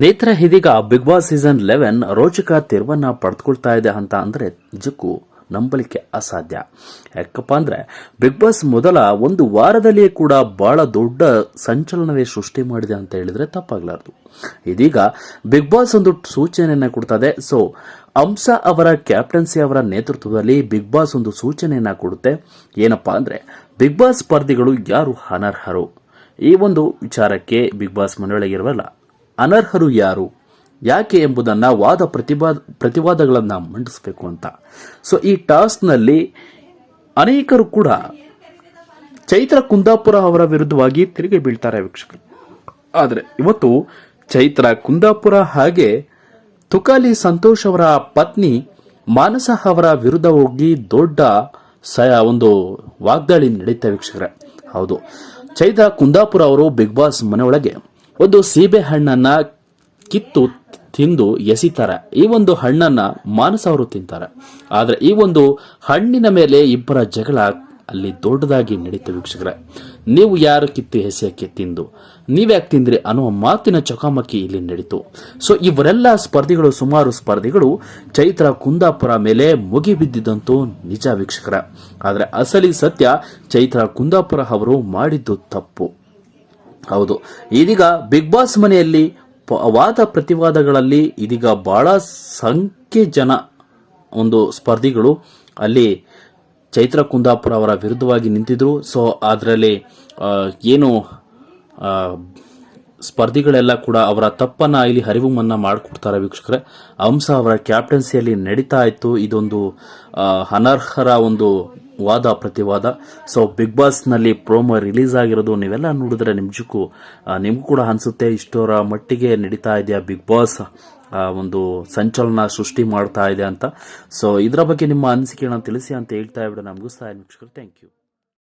ನೇತ್ರ ಇದೀಗ big boss season eleven ರೋಚಕ ತಿರುವನ್ನ ಪಡೆದುಕೊಳ್ತಾ ಇದೆ ಅಂತ ಅಂದ್ರೆ ನಿಜಕ್ಕೂ ನಂಬಲಿಕ್ಕೆ ಅಸಾಧ್ಯ. ಯಾಕಪ್ಪ ಅಂದ್ರೆ ಬಿಗ್ ಬಾಸ್ ಮೊದಲ ಒಂದು ವಾರದಲ್ಲಿಯೇ ಕೂಡ ಬಹಳ ದೊಡ್ಡ ಸಂಚಲನವೇ ಸೃಷ್ಟಿ ಮಾಡಿದೆ ಅಂತ ಹೇಳಿದ್ರೆ ತಪ್ಪಾಗ್ಲಾರ್ದು. ಇದೀಗ ಬಿಗ್ ಬಾಸ್ ಒಂದು ಸೂಚನೆಯನ್ನ ಕೊಡ್ತದೆ. ಸೊ ಅಂಶ ಅವರ ಕ್ಯಾಪ್ಟನ್ಸಿ ಅವರ ನೇತೃತ್ವದಲ್ಲಿ ಬಿಗ್ ಬಾಸ್ ಒಂದು ಸೂಚನೆಯನ್ನ ಕೊಡುತ್ತೆ. ಏನಪ್ಪಾ ಅಂದ್ರೆ ಬಿಗ್ ಬಾಸ್ ಸ್ಪರ್ಧಿಗಳು ಯಾರು ಅನರ್ಹರು? ಈ ಒಂದು ವಿಚಾರಕ್ಕೆ ಬಿಗ್ ಬಾಸ್ ಮನೆಯೊಳಗಿರುವಲ್ಲ ಅನರ್ಹರು ಯಾರು? ಯಾಕೆ ಎಂಬುದನ್ನ ವಾದ ಪ್ರತಿವಾದ, ಪ್ರತಿವಾದಗಳನ್ನ ಮಂಡಿಸಬೇಕು ಅಂತ. ಸೊ ಈ ಟಾಸ್ಕ್ನಲ್ಲಿ ಅನೇಕರು ಕೂಡ ಚೈತ್ರ ಕುಂದಾಪುರ ಅವರ ವಿರುದ್ಧವಾಗಿ ತಿರುಗಿ ಬೀಳ್ತಾರೆ ವೀಕ್ಷಕರು. ಆದರೆ ಇವತ್ತು ಚೈತ್ರ ಕುಂದಾಪುರ ಹಾಗೆ ತುಕಾಲಿ ಸಂತೋಷ್ ಅವರ ಪತ್ನಿ ಮಾನಸ ಅವರ ವಿರುದ್ಧ ಹೋಗಿ ದೊಡ್ಡ ಸ, ಒಂದು ವಾಗ್ದಾಳಿ ನಡೀತಾ ವೀಕ್ಷಕರೇ. ಹೌದು. ಚೈತ್ರ ಕುಂದಾಪುರ ಅವರು ಬಿಗ್ ಬಾಸ್ ಮನೆಯೊಳಗೆ ಒಂದು ಸೀಬೆ ಹಣ್ಣನ್ನ ಕಿತ್ತು ತಿಂದು ಎಸಿತಾರೆ. ಈ ಒಂದು ಹಣ್ಣನ್ನ ಮಾನಸ ಅವರು ತಿಂತಾರೆ. ಆದ್ರೆ ಈ ಒಂದು ಹಣ್ಣಿನ ಮೇಲೆ ಇಬ್ಬರ ಜಗಳ ಅಲ್ಲಿ ದೊಡ್ಡದಾಗಿ ನಡೀತು ವೀಕ್ಷಕರ. ನೀವು ಯಾರು ಕಿತ್ತು ಎಸೆಯಕ್ಕೆ ತಿಂದು? ನೀವ್ಯಾಕೆ ತಿಂದ್ರಿ ಅನ್ನುವ ಮಾತಿನ ಚಕಾಮಕಿ ಇಲ್ಲಿ ನಡೀತು. ಸೊ ಇವರೆಲ್ಲ ಸ್ಪರ್ಧಿಗಳು, ಸುಮಾರು ಸ್ಪರ್ಧಿಗಳು ಚೈತ್ರ ಕುಂದಾಪುರ ಮೇಲೆ ಮುಗಿಬಿದ್ದಿದ್ದಂತೂ ನಿಜ ವೀಕ್ಷಕರ. ಆದ್ರೆ ಅಸಲಿ ಸತ್ಯ ಚೈತ್ರ ಕುಂದಾಪುರ ಅವರು ಮಾಡಿದ್ದು ತಪ್ಪು. ಹೌದು. ಇದೀಗ ಬಿಗ್ ಬಾಸ್ ಮನೆಯಲ್ಲಿ ವಾದ ಪ್ರತಿವಾದಗಳಲ್ಲಿ ಇದೀಗ ಬಹಳ ಸಂಖ್ಯೆ ಜನ ಒಂದು ಸ್ಪರ್ಧಿಗಳು ಅಲ್ಲಿ ಚೈತ್ರ ಕುಂದಾಪುರ ಅವರ ವಿರುದ್ಧವಾಗಿ ನಿಂತಿದ್ರು. ಸೊ ಅದರಲ್ಲಿ ಏನು ಸ್ಪರ್ಧಿಗಳೆಲ್ಲ ಕೂಡ ಅವರ ತಪ್ಪನ್ನ ಇಲ್ಲಿ ಹರಿವು ಮನ್ನಾ ಮಾಡಿಕೊಡ್ತಾರೆ ವೀಕ್ಷಕರೇ. ಹಂಸ ಅವರ ಕ್ಯಾಪ್ಟನ್ಸಿಯಲ್ಲಿ ನಡೀತಾ ಇತ್ತು. ಇದೊಂದು ಅನರ್ಹರ ಒಂದು ವಾದ ಪ್ರತಿವಾದ. ಸೊ ಬಿಗ್ ಬಾಸ್ನಲ್ಲಿ ಪ್ರೋಮೋ ರಿಲೀಸ್ ಆಗಿರೋದು ನೀವೆಲ್ಲ ನೋಡಿದ್ರೆ ನಿಮ್ಜಕ್ಕೂ ನಿಮ್ಗೂ ಕೂಡ ಅನ್ಸುತ್ತೆ ಇಷ್ಟೋರ ಮಟ್ಟಿಗೆ ನಡೀತಾ ಇದೆಯಾ ಬಿಗ್ ಬಾಸ್ ಒಂದು ಸಂಚಲನ ಸೃಷ್ಟಿ ಮಾಡ್ತಾ ಇದೆ ಅಂತ. ಸೊ ಇದರ ಬಗ್ಗೆ ನಿಮ್ಮ ಅನಿಸಿಕೆಯನ್ನು ತಿಳಿಸಿ ಅಂತ ಹೇಳ್ತಾ ಇವ್ರೆ ನಮಗೂ ಸಹಾಯ ವೀಕ್ಷಕರು. Thank you